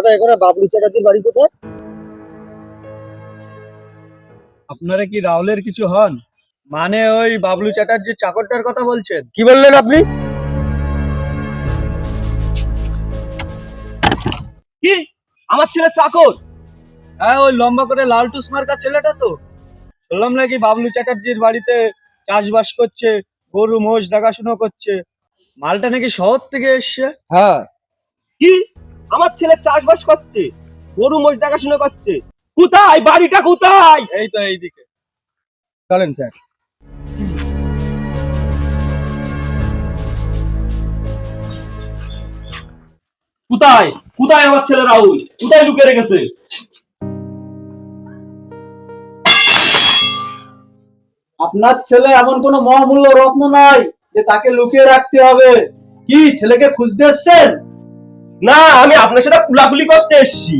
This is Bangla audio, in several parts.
দাদা এখানে বাবলু চ্যাটার্জির বাড়ি কোথায়? আপনারা কি রাহুলের কিছু হন? মানে ওই বাবলু চ্যাটার্জির চাকরটার কথা বলছেন? কি বললেন আপনি? কি? আমার ছেলে চাকর? হ্যাঁ ওই লম্বা করে লাল টুস মার্কা ছেলেটা তো। শুনলাম নাকি বাবলু চ্যাটার্জির বাড়িতে চাষবাস করছে গরু মোষ দেখাশুনো করছে। মালটা নাকি শহর থেকে এসছে? হ্যাঁ। কি? আমার ছেলে চাষবাস করছে গরু মোষ দেখাশোনা করছে। কোথায়? বাড়িটা কোথায়? এই তো এইদিকে। চলেন স্যার। কোথায়? কোথায় আমার ছেলে রাহুল? কোথায় লুকিয়ে রেখেছে? আপনার ছেলে এমন কোনো মহামূল্য রত্ন নাই যে তাকে লুকিয়ে রাখতে হবে। কি ছেলেকে খুঁজতে এসছেন? না আমি আপনার সাথে কুলাকুলি করতে এসেছি।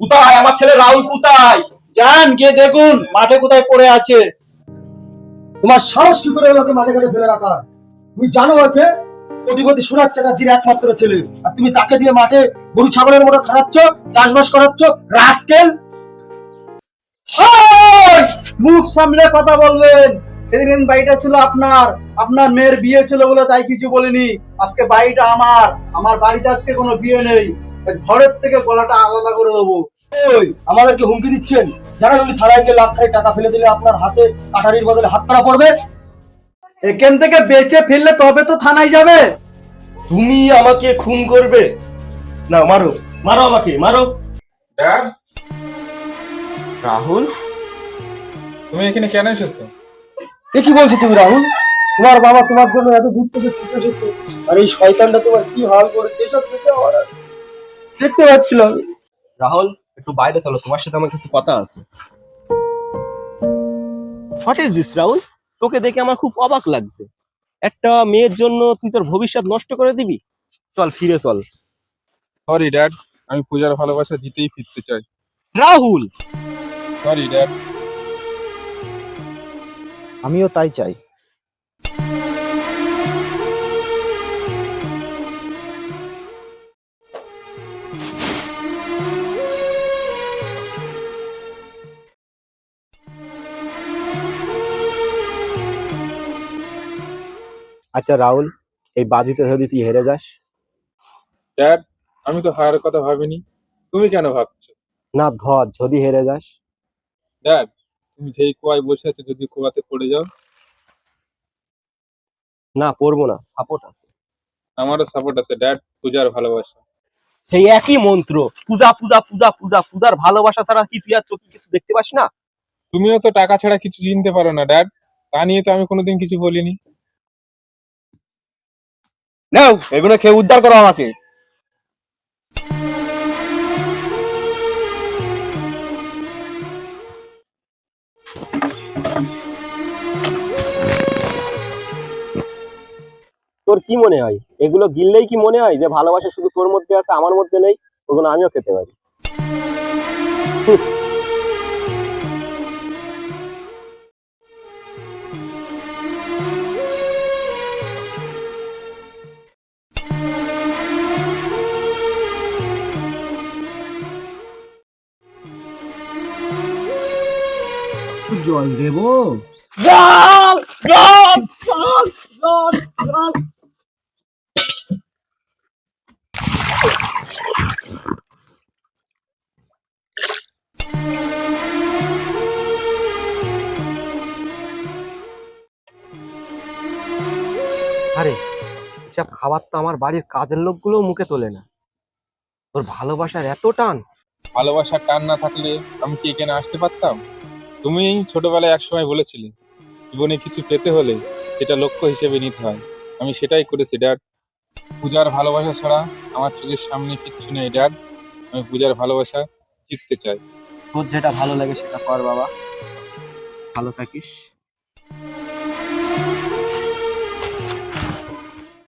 কোথায়? আমার ছেলে রাহুল কোথায়? যান গিয়ে দেখুন মাঠে কোথায় পড়ে আছে। তোমার সাহস কি করে ওকে মাঠে ঘাটে ফেলে রাখা? তুমি জানো ওকে কোটিপতি সুরাজ চ্যাটার্জির একমাত্র ছেলে। আর তুমি তাকে দিয়ে মাঠে গরু ছাগলের মতো খাওয়াচ্ছ চাষবাস করাচ্ছ রাস্কেল! মুখ সামলে কথা বলবেন। সেদিন বাড়িটা ছিল আপনার আপনার মেয়ের বিয়ে ছিল বলে তাই কিছু বলিনি। আজকে বাড়িটা আমার আমার বাড়িতে আজকে কোনো বিয়ে নেই। ঘরের থেকে গলাটা আলাদা করে দেবো। ওই আমাদেরকে হুমকি দিচ্ছেন। জানেন উনি থানায় গিয়ে লাখ খানিক টাকা ফেলে দিলে আপনার হাতে কাঠারির বদলে হাতকড়া পড়বে? এখান থেকে বেঁচে ফেললে তবে তো থানায় যাবে। তুমি আমাকে খুন করবে। না মারো মারো আমাকে মারো। ড্যাড রাহুল? তুমি এখানে কেন এসেছ? এ কি বলছো তুমি রাহুল? তোমার বাবা তোমার জন্য এত দূর থেকে ছুটে এসেছে। আর এই শয়তানটা তোমার কি হাল করেছে এসব দেখে আমার আর দেখতে পাচ্ছিলাম আমি। রাহুল একটু বাইরে চলো তোমার সাথে আমার কিছু কথা আছে। What is this Rahul? তোকে দেখে আমার খুব অবাক লাগছে। একটা মেয়ের জন্য তুই তোর ভবিষ্যৎ নষ্ট করে দিবি? চল ফিরে চল। সরি ড্যাড আমি পূজার ভালোবাসা দিতেই ফিরতে চাই। রাহুল! সরি ড্যাড আমিও তাই চাই। আচ্ছা রাহুল এই বাজিতে যদি তুই হেরে যাস? ড্যাড আমি তো হারার কথা ভাবিনি। তুমি কেন ভাবছ? না ধর যদি হেরে যাস। ড্যাড তুমি যেই কুয়ায় বসে আছো যদি কুয়াতে পড়ে যাও। না পড়ব না সাপোর্ট আছে। আমারও সাপোর্ট আছে ড্যাড পূজার ভালোবাসা। সেই একই মন্ত্র পূজা পূজা পূজা পূজা পূজার ভালোবাসা ছাড়া কি তুই আর চোখে কিছু দেখতে পাস না? তুমিও তো টাকা ছাড়া কিছু চিনতে পারো না ড্যাড তা নিয়ে তো আমি কোনোদিন কিছু বলিনি। নাও এগুলো খেয়ে উদ্ধার করো আমাকে। তোর কি মনে হয়? এগুলো গিললেই কি মনে হয় যে ভালোবাসা শুধু তোর মধ্যে আছে আমার মধ্যে নেই? ওগুলো আমিও খেতে পারি। জল দেবো? জল জল জল জল জল আরে, এসব খাবার তো আমার বাড়ির কাজের লোকগুলো মুখে তোলে না। তোর ভালোবাসার এত টান। ভালোবাসার টান না থাকলে আমি কি এখানে আসতে পারতাম? তুমি ছোটবেলায় একসময় বলেছিলে, জীবনে কিছু পেতে হলে সেটা লক্ষ্য হিসেবে নিতে হয়। আমি সেটাই করেছি, ড্যাড। পূজার ভালোবাসা ছাড়া আমার চোখের সামনে কিচ্ছু নেই ড্যাড আমি পূজার ভালোবাসা জিততে চাই। তোর যেটা ভালো লাগে সেটা কর, বাবা। ভালো থাকিস।